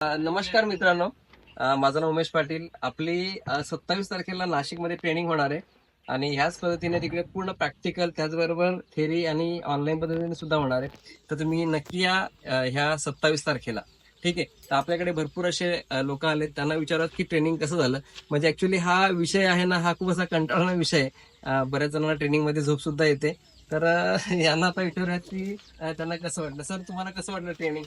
नमस्कार मित्रांनो. माझं नाव उमेश पाटील. आपली सत्तावीस तारखेला नाशिकमध्ये ट्रेनिंग होणार आहे. आणि ह्याच पद्धतीने तिकडे पूर्ण प्रॅक्टिकल त्याचबरोबर थेरी आणि ऑनलाईन पद्धतीने सुद्धा होणार आहे. तर तुम्ही नक्की या ह्या सत्तावीस तारखेला. ठीक आहे? तर आपल्याकडे भरपूर असे लोक आले त्यांना विचारत की ट्रेनिंग कसं झालं? म्हणजे ऍक्च्युली हा विषय आहे ना हा खूप असा कंटाळणा विषय आहे. बऱ्याच जणांना ट्रेनिंगमध्ये झोप सुद्धा येते. तर यांना आता विचारूयात की त्यांना कसं वाटलं? सर तुम्हाला कसं वाटलं ट्रेनिंग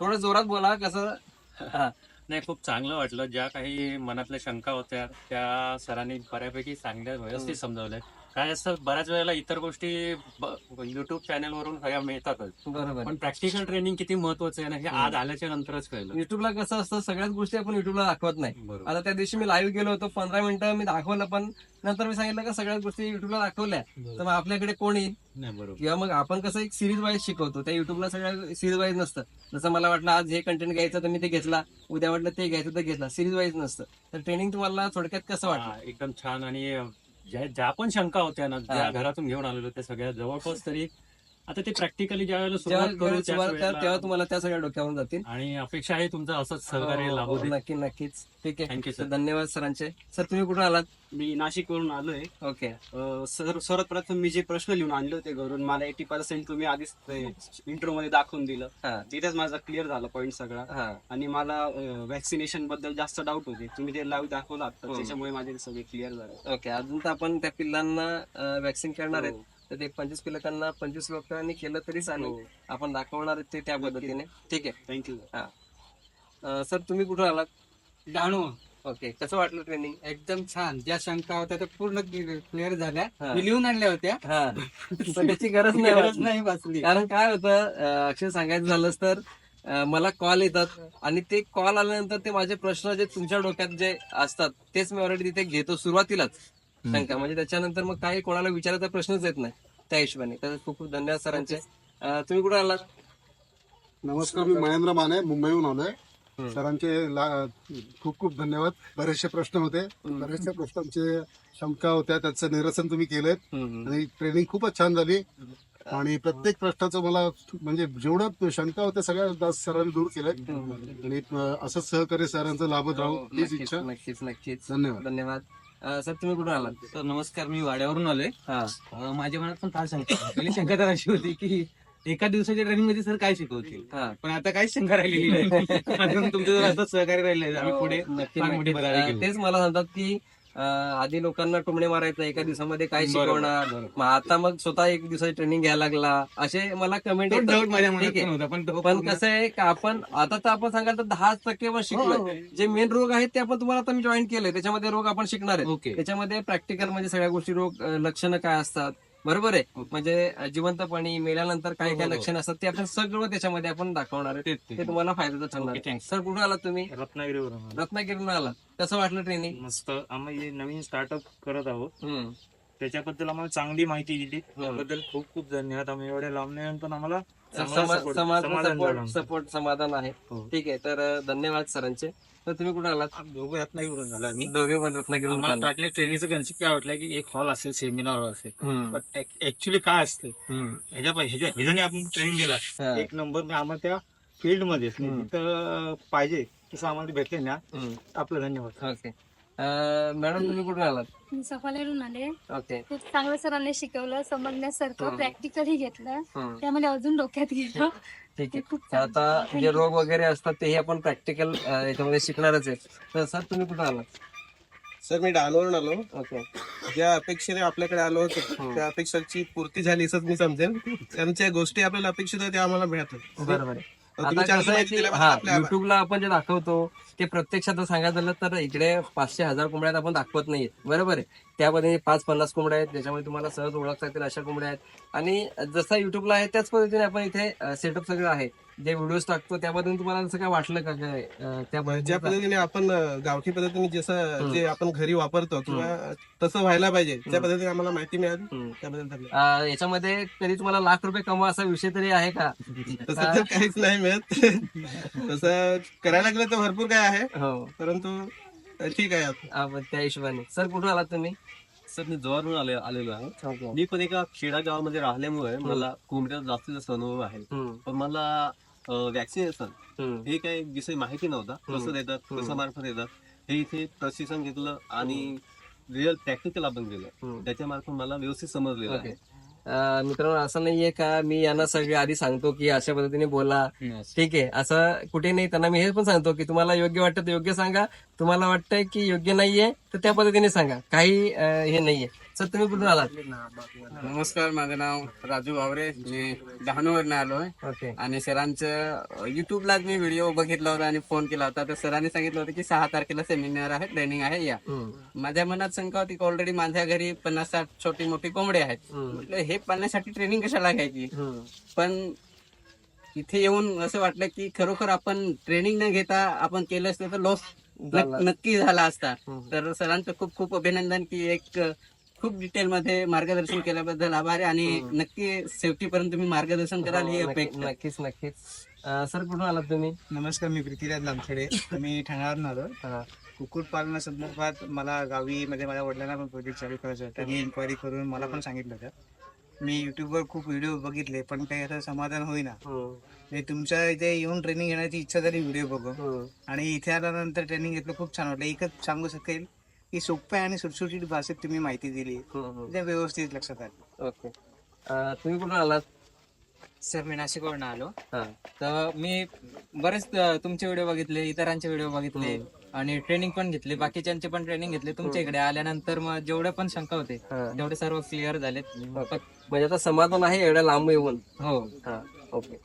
थोडं जोरात बोला कसं? हा नाही खूप चांगलं वाटलं. ज्या काही मनातल्या शंका होत्या त्या सरांनी बऱ्यापैकी चांगल्या व्यवस्थित समजावल्या काय असतं बऱ्याच वेळेला इतर गोष्टी युट्यूब चॅनल वरून सगळ्या मिळतातच. बरोबर. पण प्रॅक्टिकल ट्रेनिंग किती महत्वाचं आहे ना हे आज आल्याच्या नंतरच कळलं. युट्यूबला कसं असतं सगळ्याच गोष्टी आपण युट्यूबला दाखवत नाही. बरोबर. आता त्या दिवशी मी लाईव्ह गेलो होतो पंधरा मिनिटं मी दाखवलं पण नंतर मी सांगितलं का सगळ्याच गोष्टी युट्यूबला दाखवल्या. तर मग आपल्याकडे कोण येईल? नाही बरोबर. किंवा मग आपण कसं एक सिरीज वाईज शिकवतो त्या युट्यूबला सगळ्या सिरीज वाईज नसतं. जसं मला वाटलं आज हे कंटेंट घ्यायचं तर मी ते घेतला उद्या वाटलं ते घ्यायचं तर घेतला सिरीज वाईज नसतं. तर ट्रेनिंग तुम्हाला थोडक्यात कसं वाटलं? हा, एकदम छान. आणि ज्या ज्या पण शंका होत्या ना ज्या. घरातून घेऊन आलेलो त्या सगळ्या जवळपास तरी आता ते प्रॅक्टिकली ज्या वेळेला जेव्हा सुरुवात करू त्याच सुरुवात करा, वेळेला- तेव्हा तुम्हाला त्या सगळ्या डोक्यावरून जातील. आणि अपेक्षा आहे तुमचं असंच सहकार्य हो, लाभू हो, दे. नक्की नक्कीच. ठीक आहे. थँक्यू तर सर धन्यवाद सरांचे. सर तुम्ही कुठून आलात? मी नाशिकवरून आलोय. ओके. अं, सर सर्वात प्रथम मी जे प्रश्न लिहून आणले होते घरून मला एटी पर्सेंट तुम्ही आधीच इंट्रो मध्ये दाखवून दिलं. हा. तिथेच माझा क्लिअर झाला पॉईंट सगळा. हा. आणि मला वॅक्सिनेशनबद्दल जास्त डाऊट होते. तुम्ही ते लाईव्ह दाखवलात तर हो. त्याच्यामुळे माझे सगळे क्लिअर झाले. ओके. अजून तर आपण त्या पिल्लांना वॅक्सिन करणार आहेत. हो. तर ते पंचवीस पिलकांना पंचवीस लोकांनी केलं तरी चालेल हो. आपण दाखवणार ते त्या पद्धतीने. ठीक आहे? थँक्यू अं, सर तुम्ही कुठून आलात? जाणू ओके. कसं वाटलं ट्रेनिंग एकदम छान. ज्या शंका होत्या त्या पूर्ण क्लिअर झाल्या. हा. मी लिहून आणल्या होत्या. हा. पण त्याची गरज नाही गरज वाटली. नाही वाचली. कारण काय होतं अं, अक्षय सांगायचं झालंच तर अं, मला कॉल येतात. आणि ते कॉल आल्यानंतर ते माझे प्रश्न जे तुमच्या डोक्यात जे असतात तेच मी ऑलरेडी तिथे घेतो सुरुवातीलाच. शंका. म्हणजे त्याच्यानंतर मग काही कोणाला विचारायचा प्रश्नच येत नाही त्या हिशोबाने. तर खूप खूप धन्यवाद सरांचे. अं, तुम्ही कुठे आलात? नमस्कार मी महेंद्र माने मुंबईहून आलोय. सरांचे ला- खूप खूप धन्यवाद. बरेचसे प्रश्न होते. बरेचशा प्रश्नांचे शंका होत्या. त्याचं निरसन तुम्ही केलंय. आणि ट्रेनिंग खूपच छान झाली. आणि प्रत्येक प्रश्नाचं मला म्हणजे जेवढं शंका होत्या सगळ्या दास सरांनी दूर केल्या आणि अं, असंच सहकार्य सरांचं लाभत राहू. हीच हो, नक्कीच इच्छा. नक्कीच नक्कीच. धन्यवाद. धन्यवाद. सर तुम्ही कुठून आलात? तर नमस्कार मी वाड्यावरून आलोय. हा. अं, माझ्या मनात पण फार शंका होती. पहिली शंका तर अशी होती की एका दिवसाच्या ट्रेनिंगमध्ये सर काय शिकवतील? हा. पण आता काहीच शंका राहिलेली नाही. अजून तुमचं जर असं सहकार्य राहिले आम्ही पुढे नक्की फार मोठी नक्की. भरारी अं, घेऊ. तेच मला सांगतात की आधी लोकांना टोमणे मारायचं एका दिवसामध्ये काय शिकवणार. मग आता मग स्वतः एक दिवसाची ट्रेनिंग घ्यायला लागला. असे मला कमेंट. पण कसं आहे की आपण आता तर आपण सांगाल तर दहा टक्के पण हो, शिकलोय जे मेन रोग आहेत ते आपण तुम्हाला आता मी जॉईन केलंय. त्याच्यामध्ये रोग आपण शिकणार आहे त्याच्यामध्ये प्रॅक्टिकल म्हणजे सगळ्या गोष्टी रोग लक्षणं काय असतात? बरोबर आहे. म्हणजे अं, जिवंतपणी मेल्यानंतर काय काय. लक्षणं असतात ते आपण सगळं त्याच्यामध्ये आपण दाखवणार आहे ते. तुम्हाला फायद्याचं ठरणार. सर कुठून आलात तुम्ही? रत्नागिरीवरून रत्नागिरीहून आलात. कसं वाटलं ट्रेनिंग मस्त. आम्ही नवीन स्टार्टअप करत आहोत. त्याच्याबद्दल आम्हाला चांगली माहिती दिली. त्याबद्दल खूप खूप धन्यवाद. आम्ही एवढ्या लांब येऊन पण आम्हाला समाज सपोर्ट समाधान आहे. हो. ठीक आहे तर धन्यवाद सरांचे. तर तुम्ही कुठे आलात? दोघं रत्नागिरीवरून झालो आम्ही. दोघे पण आलात. स्टार्टले ट्रेनिंगचं कन्सेप्ट काय वाटलं की एक हॉल असेल सेमिनार हॉल असेल. पण ऍक्च्युली काय असतं. ह्याच्या ह्याच्या ह्याच्याने आपण ट्रेनिंग दिला हा. एक नंबर आम्हाला त्या फील्डमध्ये. तिथं पाहिजे तसं आम्हाला भेटले ना. आपलं धन्यवाद. ओके. मॅडम तुम्ही कुठून आलात? मी सफालेरून आले ओके. खूप चांगलं सरांनी शिकवलं समजण्यासारखं. प्रॅक्टिकली घेतलं. हम्म. त्यामध्ये अजून डोक्यात गेलं. ठीक ते आहे खूप तर आता. जे रोग वगैरे असतात तेही आपण प्रॅक्टिकल याच्यामध्ये शिकणारच आहे तर सर तुम्ही कुठे आलात? सर मी डालवरून आलो. ओके. ज्या अपेक्षेने आपल्याकडे आलो होतो. त्या अपेक्षाची पूर्ती झाली असंच मी समजेन. त्यांच्या गोष्टी आपल्याला अपेक्षित होत्या त्या आम्हाला मिळतात. बरोबर आहे. आता कसं आहे की हा. युट्यूबला आपण जे दाखवतो ते प्रत्यक्षात सांगायचं झालं तर इकडे पाचशे हजार कोंबड्यात आपण दाखवत नाहीये बरोबर आहे? त्यामध्ये पाच पन्नास कोंबड्या आहेत त्याच्यामध्ये तुम्हाला सहज ओळखता येतील अशा कोंबड्या आहेत. आणि जसा युट्यूबला आहे त्याच पद्धतीने आपण इथे सेटअप सगळं आहे. जे व्हिडिओज टाकतो त्याबद्दल तुम्हाला असं काय वाटलं का काय? अं, त्या ज्या पद्धतीने आपण अं, गावठी पद्धतीने जसं जे आपण घरी वापरतो किंवा तसं व्हायला पाहिजे त्या पद्धतीने आम्हाला माहिती मिळाली. हम्म. त्याबद्दल धन्यवाद. अं, याच्यामध्ये कधी तुम्हाला लाख रुपये कमवा असा विषय तरी आहे का? तसं तर काहीच नाही मिळत. तसं करायला लागलं तर भरपूर काय आहे. हो. परंतु अं, ठीक आहे. आपण त्या हिशोबाने. सर कुठून आलात तुम्ही? सर मी जवळून आले आलेलो आहे. ओके. मी पण एका खेडा गावामध्ये राहिल्यामुळे मला कोंबड्याचा जास्तीत जास्त अनुभव आहे. हम्म. पण मला वॅक्सिनेशन हम्म. हे काही विषय माहिती नव्हता. कसं देतात. कसं मार्फत देतात हे इथे प्रशिक्षण घेतलं आणि रिअल प्रॅक्टिकल आपण हम्म. केलं त्याच्यामार्फत मला व्यवस्थित समजलेलं आहे. मित्रांनो असं नाहीये का मी यांना सगळे आधी सांगतो की अशा पद्धतीने बोला. ठीक आहे. असं कुठे नाही त्यांना मी हे पण सांगतो की तुम्हाला योग्य वाटतं योग्य सांगा. तुम्हाला वाटतंय की योग्य नाहीये तर त्या पद्धतीने सांगा. काही अं, हे नाहीये. सर तुम्ही कुठून आलात? नमस्कार माझं नाव राजू वावरे मी डहाणूवरनं आलोय. ओके. आणि सरांचं युट्यूबलाच मी व्हिडिओ बघितला होता आणि फोन केला होता. तर सरांनी सांगितलं होतं की सहा तारखेला सेमिनार आहे ट्रेनिंग आहे या. हम्म. माझ्या मनात शंका होती की ऑलरेडी माझ्या घरी पन्नास साठ छोटी मोठी कोंबडी आहेत. म्हटलं हे पाळण्यासाठी ट्रेनिंग कशाला घ्यायची? हम्म. पण इथे येऊन असं वाटलं की खरोखर आपण ट्रेनिंग न घेता आपण केलं असतं तर लॉस झाला. नक्की झाला असता. हम्म. तर सरांचं खूप खूप अभिनंदन की एक खूप डिटेल मध्ये मार्गदर्शन केल्याबद्दल आभार आहे आणि नक्की सेफ्टी पर्यंत तुम्ही मार्गदर्शन कराल ही हो, नक्की- अपेक्षा नक्कीच नक्कीच. अं, सर कुठून आलात तुम्ही? नमस्कार मी पृथ्वीराज लामखेडे. मी ठाण्यावरून आलो हा. कुक्कुटपालनासंदर्भात मला गावी मध्ये माझ्या वडिलांना पण प्रोजेक्ट चालू करायचा होता. त्यांनी इन्क्वायरी करून मला पण सांगितलं होतं. मी युट्यूबवर खूप व्हिडिओ बघितले पण काही असं समाधान होईना. हम्म. म्हणजे तुमच्या इथे येऊन ट्रेनिंग घेण्याची इच्छा झाली व्हिडिओ बघून. हम्म. आणि इथे आल्यानंतर ट्रेनिंग घेतलं खूप छान वाटलं. एकच सांगू शकेल की सोप्या आणि सुटसुटीत भाषेत तुम्ही माहिती दिली. ते व्यवस्थित लक्षात आलं. ओके. तुम्ही कुठून आलात? सर मी नाशिकवरून आलो. तर मी बरेच तुमचे व्हिडिओ बघितले इतरांचे व्हिडिओ बघितले आणि ट्रेनिंग पण घेतली. बाकीच्यांचे पण ट्रेनिंग घेतले. तुमच्या इकडे आल्यानंतर मग जेवढे पण शंका होते. तेवढे सर्व क्लिअर झालेत. म्हणजे आता समाधान आहे एवढ्या लांब येऊन. हो. हा. ओके.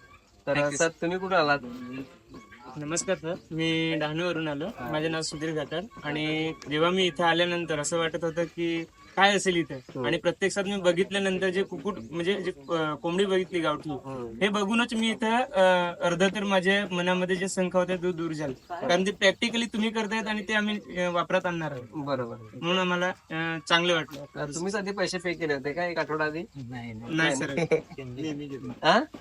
तर सर तुम्ही कुठे आलात? नमस्कार सर. मी डहाणूवरून आलो. माझे नाव सुधीर घाटर आणि जेव्हा मी इथे आल्यानंतर असं वाटत होतं की काय असेल इथे? आणि प्रत्यक्षात मी बघितल्यानंतर जे कुकुट म्हणजे जे कोंबडी बघितली गावठी हे. बघूनच मी इथं अर्ध तर माझ्या मनामध्ये जे शंका होत्या दूर दूर झाले. कारण ते प्रॅक्टिकली तुम्ही करतायत आणि ते आम्ही वापरात आणणार आहोत. बरोबर. म्हणून आम्हाला चांगले वाटलं. तुम्हीच आधी पैसे पे केले होते का एक आठवडा आधी? नाही नाही. सर हा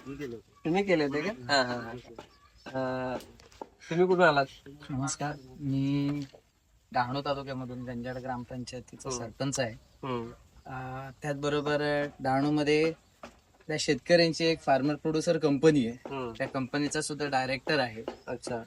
तुम्ही केले होते का? हा हा हा. तुम्ही कुठून आलात? नमस्कार. मी डहाणू तालुक्यामधून गंजाड ग्रामपंचायतीचा. सरपंच आहे हम्म. अं, त्याचबरोबर डहाणूमध्ये त्या शेतकऱ्यांची एक फार्मर प्रोड्युसर कंपनी आहे हम्म. त्या कंपनीचा सुद्धा डायरेक्टर आहे अच्छा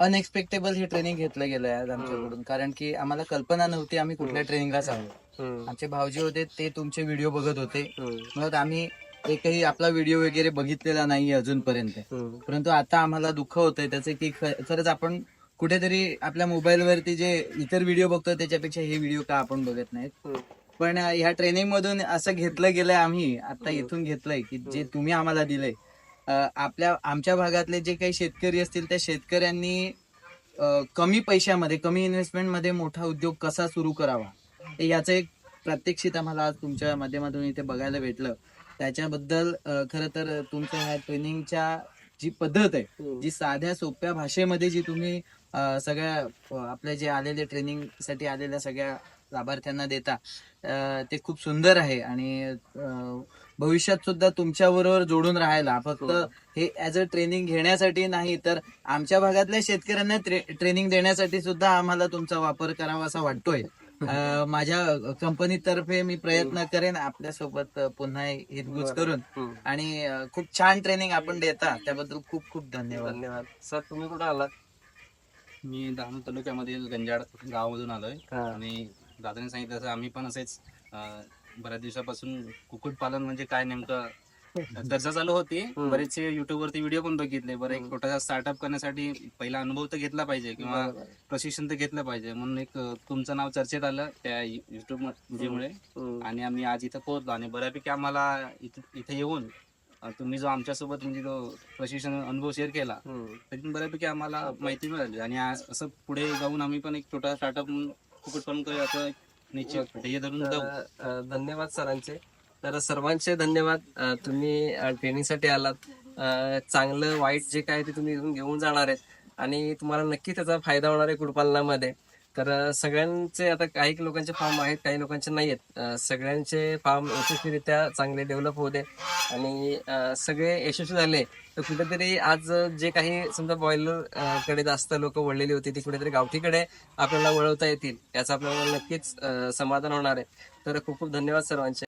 अनएक्सपेक्टेबल हे ट्रेनिंग घेतलं गेलं आहे आज आमच्याकडून कारण की आम्हाला कल्पना नव्हती आम्ही कुठल्या आहोत हम्म. आमचे भाऊजी होते ते तुमचे व्हिडिओ बघत होते हम्म. मग आम्ही एकही आपला व्हिडिओ वगैरे बघितलेला नाही अजूनपर्यंत हम्म. परंतु आता आम्हाला दुःख होतंय त्याचं की ख- खरंच आपण कुठेतरी आपल्या मोबाईल वरती जे इतर व्हिडिओ बघतो त्याच्यापेक्षा हे व्हिडिओ का आपण बघत नाहीत. पण ह्या ट्रेनिंग मधून असं घेतलं गेलंय आम्ही आता इथून घेतलंय की जे तुम्ही आम्हाला दिलंय. आपल्या आमच्या भागातले जे काही शेतकरी असतील त्या शेतकऱ्यांनी कमी पैशामध्ये कमी इन्व्हेस्टमेंटमध्ये मोठा उद्योग कसा सुरू करावा? याचं एक प्रात्यक्षित आम्हाला आज तुमच्या माध्यमातून इथे बघायला भेटलं. त्याच्याबद्दल खरं तर तुमच्या ह्या ट्रेनिंगच्या जी पद्धत आहे. जी साध्या सोप्या भाषेमध्ये जी तुम्ही सगळ्या अं, आपल्या जे आलेले ट्रेनिंगसाठी आलेल्या सगळ्या लाभार्थ्यांना देता. ते खूप सुंदर आहे आणि भविष्यात सुद्धा तुमच्या बरोबर जोडून राहायला. फक्त हे. ऍज अ ट्रेनिंग घेण्यासाठी नाही तर आमच्या भागातल्या शेतकऱ्यांना ट्रेनिंग देण्यासाठी सुद्धा आम्हाला तुमचा वापर करावा असा वाटतोय. माझ्या कंपनीतर्फे मी प्रयत्न करेन आपल्यासोबत पुन्हा हितगुज करून. आणि खूप छान ट्रेनिंग आपण देता. त्याबद्दल खूप खूप धन्यवाद. धन्यवाद. सर तुम्ही कुठे आलात? मी डहाणू तालुक्यामधील गंजाड गावामधून आलोय हा. आणि दादाने सांगितलं तसं आम्ही पण असेच अं, बऱ्याच दिवसापासून कुक्कुटपालन म्हणजे काय नेमकं चर्चा चालू होती हम्म. बरेचसे युट्यूब वरती व्हिडिओ पण बघितले बरं एक हम्म. छोटासा स्टार्टअप करण्यासाठी पहिला अनुभव तर घेतला पाहिजे किंवा बरोबर. प्रशिक्षण तर घेतलं पाहिजे म्हणून एक अं, तुमचं नाव चर्चेत आलं त्या युट्यूब मुळे हम्म. आणि आम्ही आज इथं पोहोचलो आणि बऱ्यापैकी आम्हाला इथं इथे येऊन तुम्ही जो आमच्यासोबत म्हणजे जो प्रशिक्षण अनुभव शेअर केला. त्यातून बऱ्यापैकी आम्हाला माहिती मिळाली. आणि आज असं पुढे जाऊन आम्ही पण एक छोटा स्टार्टअप म्हणून कुक्कुटपालन करू असं निश्चित ध्येय धरून जाऊ. धन्यवाद सरांचे. तर सर्वांचे धन्यवाद. तुम्ही ट्रेनिंगसाठी आलात. चांगलं वाईट जे काय ते तुम्ही घेऊन जाणार आहेत. आणि तुम्हाला नक्की त्याचा फायदा होणार आहे कुडपालनामध्ये. तर सगळ्यांचे आता काही लोकांचे फार्म आहेत काही लोकांचे नाही आहेत सगळ्यांचे फार्म यशस्वीरित्या चांगले डेव्हलप होऊ दे. आणि सगळे यशस्वी झाले तर कुठेतरी आज जे काही समजा बॉयलरकडे जास्त लोक वळलेली होती ती कुठेतरी गावठीकडे आपल्याला वळवता येतील याचं आपल्याला नक्कीच समाधान होणार आहे. तर खूप खूप धन्यवाद सर्वांचे.